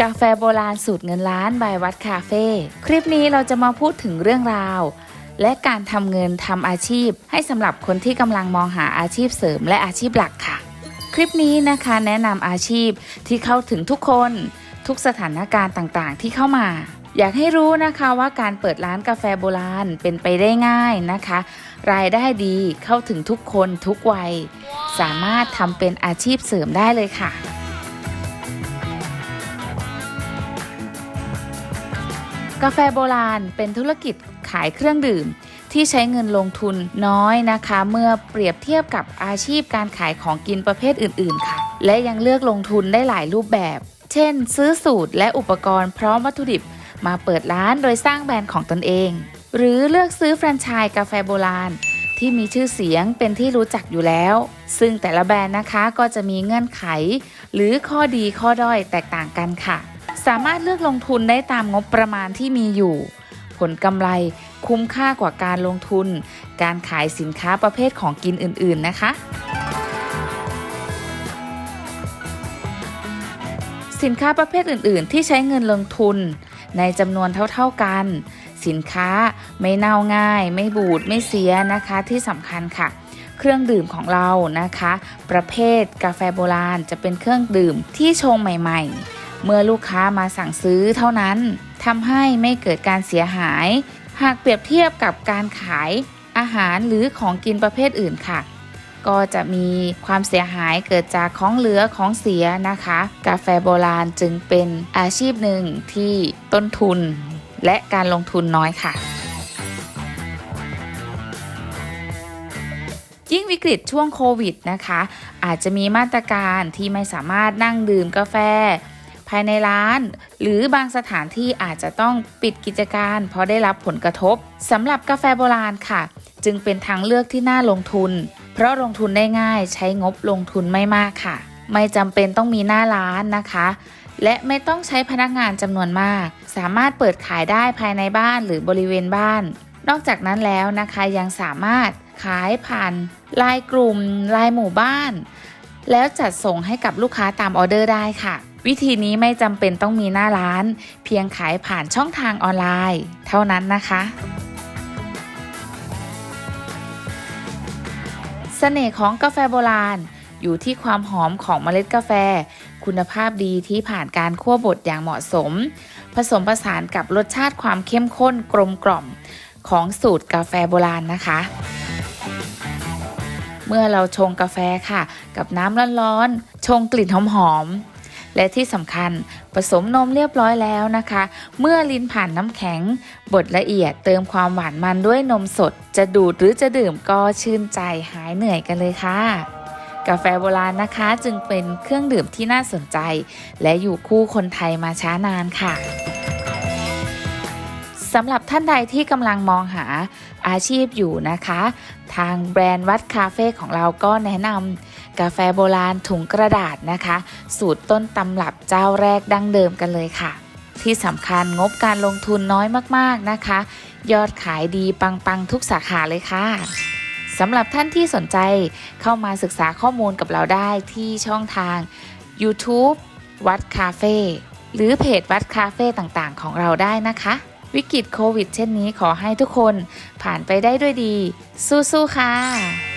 กาแฟโบราณสูตรเงินล้านบายวัดคาเฟ่ คลิปนี้เราจะมาพูดถึงเรื่องราว และการทำเงินทำอาชีพ ให้สำหรับคนที่กำลังมองหาอาชีพเสริมและอาชีพหลักค่ะ คลิปนี้นะคะแนะนำอาชีพที่เข้าถึงทุกคน ทุกสถานการณ์ต่างๆ ที่เข้ามา อยากให้รู้นะคะว่าการเปิดร้านกาแฟโบราณเป็นไปได้ง่ายนะคะ รายได้ดีเข้าถึงทุกคนทุกวัย สามารถทำเป็นอาชีพเสริมได้เลยค่ะ กาแฟโบราณเป็นธุรกิจขายเครื่องดื่ม ที่ใช้เงินลงทุนน้อยนะคะ เมื่อเปรียบเทียบกับอาชีพการขายของกินประเภทอื่น ๆ ค่ะ และยังเลือกลงทุนได้หลายรูปแบบ เช่น ซื้อสูตรและอุปกรณ์พร้อมวัตถุดิบ มาเปิดร้านโดยสร้างแบรนด์ของตนเอง หรือเลือกซื้อแฟรนไชส์กาแฟโบราณ ที่มีชื่อเสียงเป็นที่รู้จักอยู่แล้ว ซึ่งแต่ละแบรนด์นะคะก็จะมีเงื่อนไข หรือข้อดีข้อด้อยแตกต่างกันค่ะามารถเลือกลงทุนได้ตามงบประมาณที่มีอยู่ ผลกำไรคุ้มค่ากว่าการลงทุน การขายสินค้าประเภทของกินอื่น ๆ นะคะ สินค้าประเภทอื่น ๆ ที่ใช้เงินลงทุน ในจำนวนเท่า ๆ กัน สินค้าไม่เน่าง่าย ไม่บูดไม่เสียนะคะที่สำคัญค่ะเครื่องดื่มของเรานะคะ ประเภทกาแฟโบราณจะเป็นเครื่องดื่มที่ชงใหม่ ๆ เมื่อลูกค้ามาสั่งซื้อเท่านั้นทำให้ไม่เกิดการเสียหาย หากเปรียบเทียบกับการขายอาหารหรือของกินประเภทอื่นค่ะ ก็จะมีความเสียหายเกิดจากของเหลือของเสียนะคะ กาแฟโบราณจึงเป็นอาชีพหนึ่งที่ต้นทุน และการลงทุนน้อยค่ะยิ่งวิกฤตช่วงโควิดนะคะ อาจจะมีมาตรการที่ไม่สามารถนั่งดื่มกาแฟ ภายในร้าน หรือบางสถานที่อาจจะต้องปิดกิจการ เพราะได้รับผลกระทบสำหรับกาแฟโบราณค่ะ จึงเป็นทางเลือกที่น่าลงทุน เพราะลงทุนได้ง่ายใช้งบลงทุนไม่มากค่ะ ไม่จำเป็นต้องมีหน้าร้านนะคะ และไม่ต้องใช้พนักงานจำนวนมาก สามารถเปิดขายได้ภายในบ้านหรือบริเวณบ้าน นอกจากนั้นแล้วนะคะยังสามารถขายผ่านไลายกลุ่มไลายหมู่บ้าน แล้วจัดส่งให้กับลูกค้าตามออเดอร์ได้ค่ะ วิธีนี้ไม่จำเป็นต้องมีหน้าร้าน เพียงขายผ่านช่องทางออนไลน์ เท่านั้นนะคะเสน่ห์ของกาแฟโบราณ อยู่ที่ความหอมของเมล็ดกาแฟ คุณภาพดีที่ผ่านการคั่วบดอย่างเหมาะสม ผสมผสานกับรสชาติความเข้มข้นกลมกล่อมของสูตรกาแฟโบราณนะคะ เมื่อเราชงกาแฟค่ะ กับน้ำร้อนๆชงกลิ่นหอมๆ และที่สำคัญผสมนมเรียบร้อยแล้วนะคะ เมื่อลิ้นผ่านน้ำแข็งบดละเอียดเติมความหวานมันด้วยนมสด จะดูดหรือจะดื่มก็ชื่นใจหายเหนื่อยกันเลยค่ะ กาแฟโบราณนะคะจึงเป็นเครื่องดื่มที่น่าสนใจ และอยู่คู่คนไทยมาช้านานค่ะ สำหรับท่านใดที่กำลังมองหาอาชีพอยู่นะคะ ทางแบรนด์วัดคาเฟ่ของเราก็แนะนำกาแฟโบราณถุงกระดาษนะคะ สูตรต้นตำรับเจ้าแรกดั้งเดิมกันเลยค่ะ ที่สำคัญงบการลงทุนน้อยมากๆนะคะ ยอดขายดีปังๆทุกสาขาเลยค่ะสำหรับท่านที่สนใจเข้ามาศึกษาข้อมูลกับเราได้ที่ช่องทาง YouTube วัดคาเฟ่หรือเพจวัดคาเฟ่ต่างๆ ของเราได้นะคะ วิกฤตโควิด เช่นนี้ขอให้ทุกคนผ่านไปได้ด้วยดี สู้ๆค่ะ